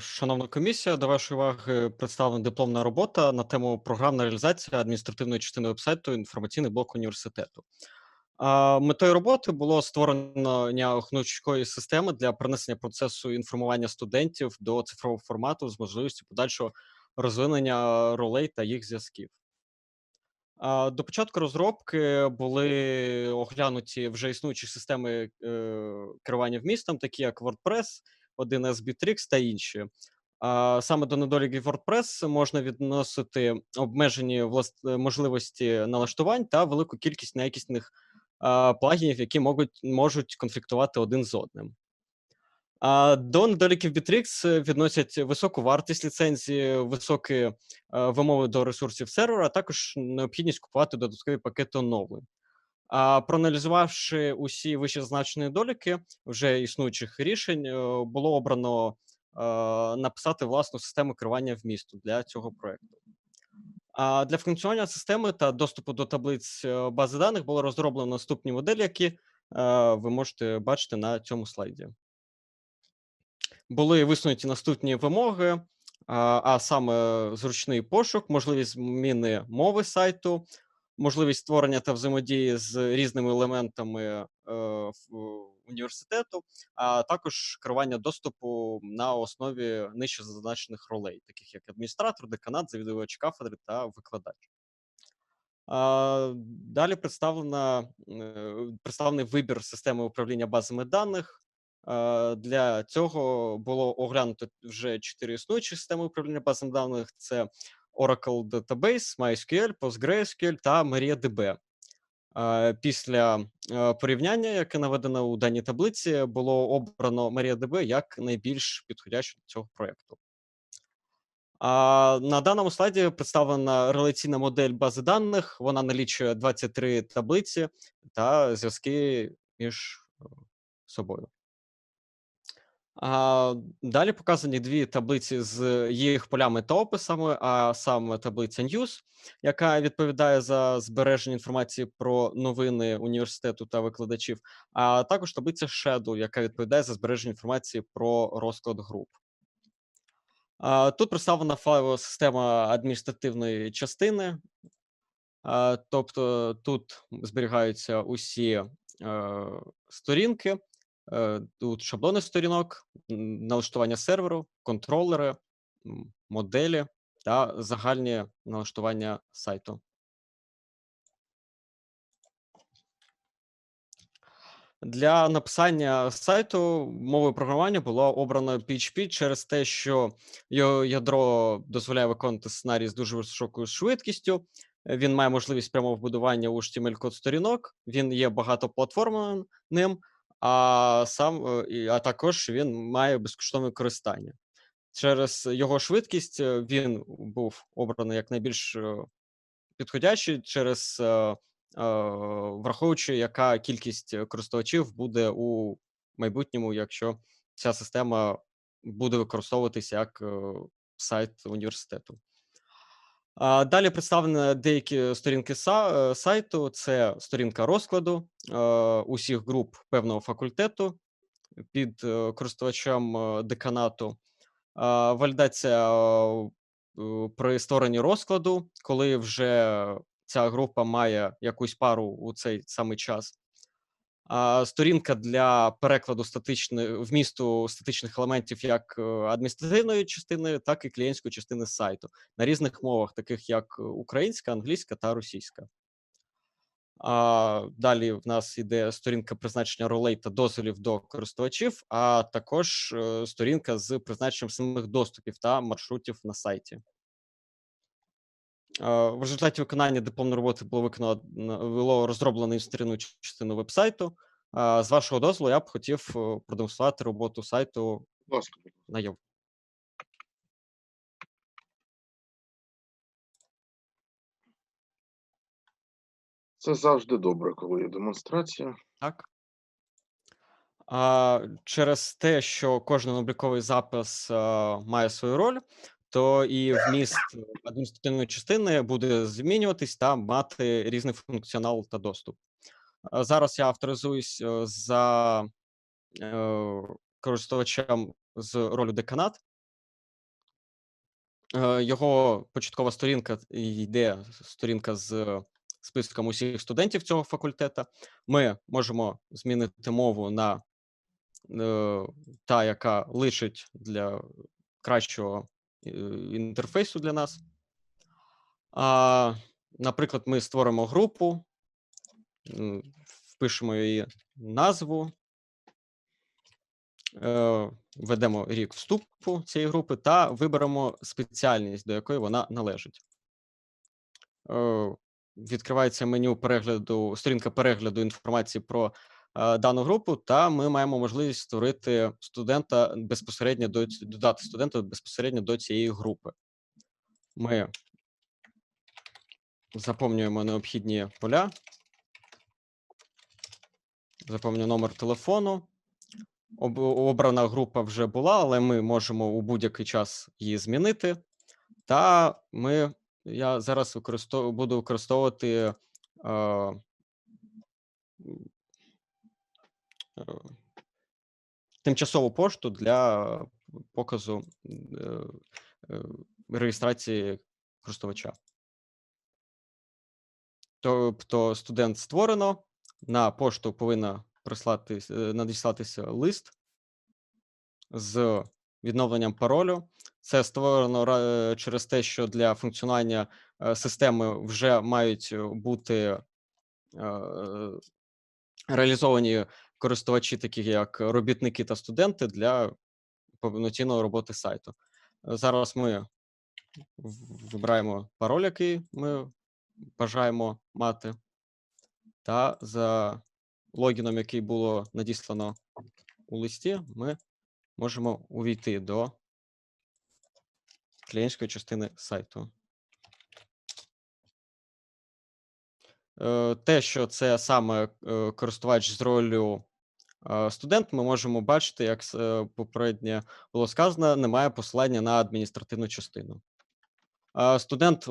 Шановна комісія, до вашої уваги представлена дипломна робота на тему програмна реалізація адміністративної частини вебсайту інформаційний блок університету. Метою роботи було створення гнучкої системи для принесення процесу інформування студентів до цифрового формату з можливістю подальшого розвинення ролей та їх зв'язків. До початку розробки були оглянуті вже існуючі системи е, керування вмістом, такі як WordPress, 1С Bittrex та інші. Саме до недоліків WordPress можна відносити обмежені влас... можливості налаштувань та велику кількість неякісних плагінів, які можуть, можуть конфліктувати один з одним. До недоліків Bittrex відносять високу вартість ліцензії, високі е, вимоги до ресурсів сервера, а також необхідність купувати додаткові пакети оновлень. Проаналізувавши усі вищезазначені недоліки вже існуючих рішень, е, було обрано е, написати власну систему керування вмісту для цього проекту. А для функціонування системи та доступу до таблиць е, бази даних було розроблено наступні моделі, які ви можете бачити на цьому слайді. Були висунуті наступні вимоги, а саме зручний пошук, можливість зміни мови сайту, можливість створення та взаємодії з різними елементами е, університету, а також керування доступу на основі нижче зазначених ролей, таких як адміністратор, деканат, завідувач кафедри та викладач. Далі представлена, е, представлений вибір системи управління базами даних. Для цього було оглянуто вже чотири існуючі системи управління базами даних: це Oracle Database, MySQL, PostgreSQL та MariaDB. Е, Після е, порівняння, яке наведено у даній таблиці, було обрано MariaDB як найбільш підходящу до цього проєкту. На даному слайді представлена реляційна модель бази даних. Вона налічує 23 таблиці та зв'язки між е, собою. Далі показані дві таблиці з їх полями та описами, а саме таблиця News, яка відповідає за збереження інформації про новини університету та викладачів, а також таблиця Shadow, яка відповідає за збереження інформації про розклад груп. Тут представлена файлова система адміністративної частини, тобто тут зберігаються усі е, сторінки, тут шаблони сторінок, налаштування серверу, контролери, моделі та загальні налаштування сайту. Для написання сайту мовою програмування було обрано PHP через те, що його ядро дозволяє виконувати сценарій з дуже високою швидкістю. Він має можливість прямого вбудування у HTML-код сторінок. Він є багатоплатформенним, а сам е, а також він має безкоштовне користання. Через його швидкість е, він був обраний як найбільш е, підходящий через враховуючи, яка кількість користувачів буде у майбутньому, якщо ця система буде використовуватися як сайт університету. Далі представлені деякі сторінки е, сайту. Це сторінка розкладу е, усіх груп певного факультету під е, користувачем деканату. Валідація при створенні розкладу, коли вже ця група має якусь пару у цей самий час. Сторінка для перекладу статичних вмісту статичних елементів як е, адміністративної частини, так і клієнтської частини сайту на різних мовах, таких як українська, англійська та російська. А, Далі в нас йде сторінка призначення ролей та дозволів до користувачів, а також е, сторінка з призначенням самих доступів та маршрутів на сайті. В результаті виконання дипломної роботи було виконано було розроблено інстрину частину вебсайту. З вашого дозволу я б хотів е, продемонструвати роботу сайту на Єв. Це завжди добре, коли є демонстрація. Так. А, через те, що кожен обліковий запис а, має свою роль, то і вміст адміністративної частини буде змінюватись та мати різний функціонал та доступ. А Зараз я авторизуюсь е, за е, користувачем з ролю деканат. Е, Його початкова сторінка йде сторінка з списком усіх студентів цього факультету. Ми можемо змінити мову на е, та, яка лишить для кращого е, інтерфейсу для нас. А, наприклад, ми створимо групу, впишемо її назву, е, введемо рік вступу цієї групи та виберемо спеціальність, до якої вона належить. Е, Відкривається меню перегляду, сторінка перегляду інформації про е, дану групу, та ми маємо можливість створити студента безпосередньо до додати студента безпосередньо до цієї групи. Ми заповнюємо необхідні поля, заповнюємо номер телефону. Обрана група вже була, але ми можемо у будь-який час її змінити. Та ми, я зараз використов, буду використовувати е, е, тимчасову пошту для показу е, е, реєстрації користувача. Тобто студент створено, на пошту повинна прислати, надіслатися лист з відновленням паролю. Це створено через те, що для функціонування е, системи вже мають е, бути е, реалізовані користувачі, такі як робітники та студенти, для повноцінної роботи сайту. Е, Зараз ми вибираємо пароль, який ми бажаємо мати, та за логіном, який було надіслано у листі, ми можемо увійти до клієнтської частини сайту. Е, Те, що це саме е, користувач з ролью е, студент, ми можемо бачити, як попередньо було сказано, немає посилання на адміністративну частину. Студент,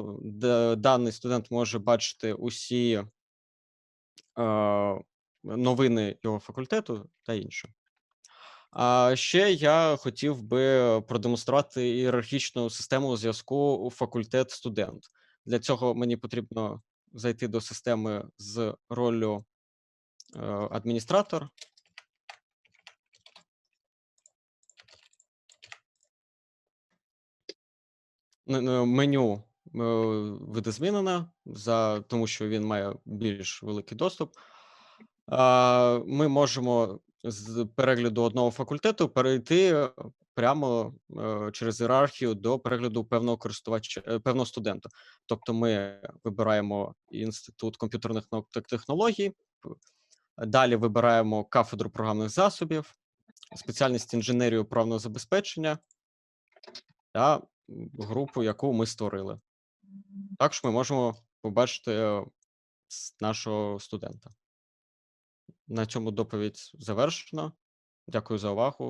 даний студент може бачити усі новини його факультету та інше. А ще я хотів би продемонструвати ієрархічну систему зв'язку факультет-студент. Для цього мені потрібно зайти до системи з роллю е, адміністратор. Н- Меню е, видозмінено, за, тому що він має більш великий доступ. Ми можемо з перегляду одного факультету перейти прямо е, через ієрархію до перегляду певного користувача, е, певного студента. Тобто ми вибираємо інститут комп'ютерних наук та технологій, далі вибираємо кафедру програмних засобів, спеціальність інженерію правного забезпечення та групу, яку ми створили. Також ми можемо побачити е, нашого студента. На цьому доповідь завершено. Дякую за увагу.